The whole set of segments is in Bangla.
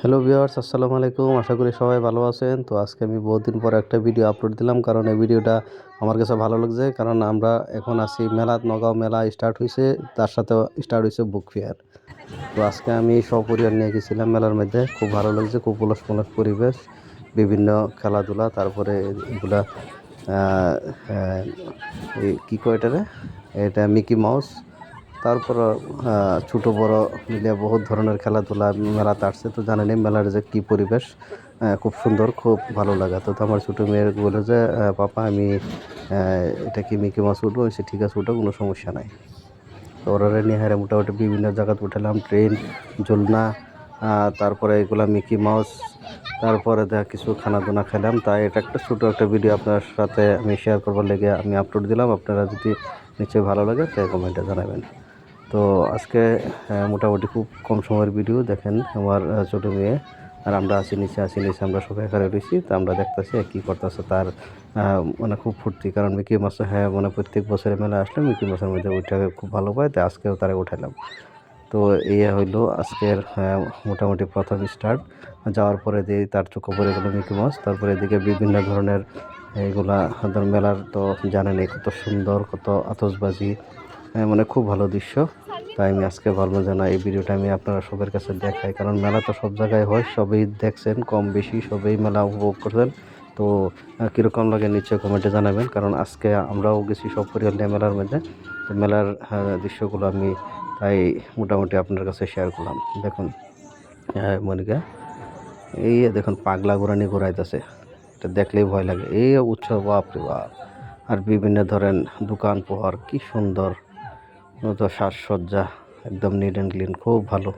হ্যালো ভিউয়ার্স, আসসালামু আলাইকুম। আশা করি সবাই ভালো আছেন। তো আজকে আমি বহুদিন পর একটা ভিডিও আপলোড দিলাম, কারণ এই ভিডিওটা আমার কাছে ভালো লাগছে, কারণ আমরা এখন আছি মেলাত, নগাঁও মেলা স্টার্ট হয়েছে তার সাথে স্টার্ট হয়েছে বুক ফেয়ার। তো আজকে আমি সপরিবার নিয়ে গেছিলাম মেলার মধ্যে। খুব ভালো লাগছে, খুব উলস পলস পরিবেশ, বিভিন্ন খেলাধুলা, তারপরে এগুলা কী কয় এটারে? এটা মিকি মাউস তারপর ছোট বড় মিলে বহুত ধরনের খেলাধুলা, মেলাতে আসছে। তো জানেনই মেলার যে কী পরিবেশ খুব সুন্দর, খুব ভালো লাগা। তো আমার ছোটো মেয়ের বলে যে পাপা, আমি এটা কি মিকি মাছ উঠবো? সে ঠিক আছে, উঠো, কোনো সমস্যা নাই। তো ওরা নিহারে মোটামুটি বিভিন্ন জায়গাতে উঠালাম, ট্রেন, ঝুলনা তারপরে এগুলা মিকি মাউস, তারপরে দেখা কিছু খানা দানা খেলাম। তাই এটা একটা ছোটো একটা ভিডিও আপনার সাথে আমি শেয়ার করবার লেগে আমি আপলোড দিলাম। আপনারা যদি নিশ্চয়ই ভালো লাগে, তাই কমেন্টে জানাবেন। তো আজকে মোটামুটি খুব কম সময়ের ভিডিও, দেখেন আমার ছোটো মেয়ে। আর আমরা আসি নিচে আসি নিচে, আমরা সবাই এখানে রয়েছি, তো আমরা দেখতেছি কী করতেছে তার মানে খুব ফুর্তি। কারণ মিকি মাছ হ্যাঁ মানে প্রত্যেক বছরে মেলা আসলে মিকি মাছের মধ্যে ওইটা খুব ভালো পায়, তাই আজকেও তারা উঠালাম তো এই হইল আজকের মোটামুটি প্রথম স্টার্ট যাওয়ার পরে দিয়ে তার চোখে পড়ে গেলো মিকি মাছ তারপরে এদিকে বিভিন্ন ধরনের, এইগুলা ধর মেলার তো জানেনই কত সুন্দর, কত আতসবাজি মানে খুব ভালো দৃশ্য। তাই আমি আজকে ভাবলাম যে এই ভিডিওটা আমি আপনারা সবার কাছে দেখাই। কারণ মেলা তো সব জায়গায় হয়, সবই দেখছেন, কম বেশি সবই মেলা উপভোগ করছেন। তো কীরকম লাগে নিশ্চয়ই কমেন্টে জানাবেন। কারণ আজকে আমরাও গেছি সব পরিবার নিয়ে মেলার মধ্যে। তো মেলার দৃশ্যগুলো আমি তাই মোটামুটি আপনার কাছে শেয়ার করলাম। দেখুন হ্যাঁ মনিকা, এই দেখুন, পাগলা ঘোরানি ঘোরাইতেছে। এটা দেখলেই ভয় লাগে। এই উৎসব, বাপরে বাপ। আর বিভিন্ন ধরেন দোকান পোহার কি সুন্দর। তো সাজসজ্জা, একদম নিট অ্যান্ড ক্লিন খুব ভালো।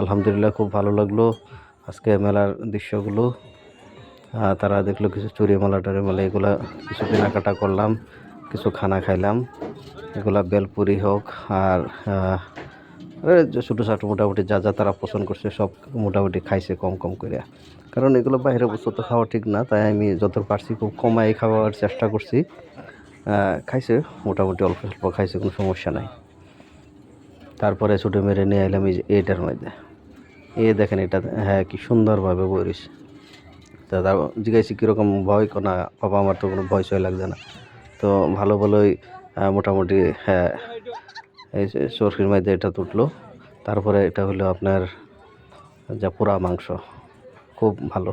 আলহামদুলিল্লাহ খুব ভালো লাগল আজকে মেলার দৃশ্যগুলো। তারা দেখল কিছু চুরি মেলা, টুরি মেলা, এগুলো কিছু কেনাকাটা করলাম, কিছু খানা খাইলাম। এগুলা বেলপুরি হোক আর ছোটো ছোটো মোটামুটি যা যা তারা পছন্দ করছে সব মোটামুটি খাইছে কম কম করে কারণ এগুলো বাইরের বস্তু তো খাওয়া ঠিক না, তাই আমি যত পারছি খুব কমাই খাওয়ার চেষ্টা করছি। খাইছে, মোটামুটি অল্প স্বল্প খাইছে, কোনো সমস্যা নাই। তারপরে ছোটো মেরে নিয়ে এলাম এই এটার মধ্যে। এ দেখেন এটা হ্যাঁ কি সুন্দরভাবে তা তার জিজ্ঞাসি কীরকম ভয় না? বাবা, আমার তো কোনো ভয় সয় লাগছে না। তো ভালো ভালোই মোটামুটি হ্যাঁ এই চরকির মধ্যে এটা তুটলো। তারপরে এটা হলো আপনার যা পোড়া মাংস। খুব ভালো।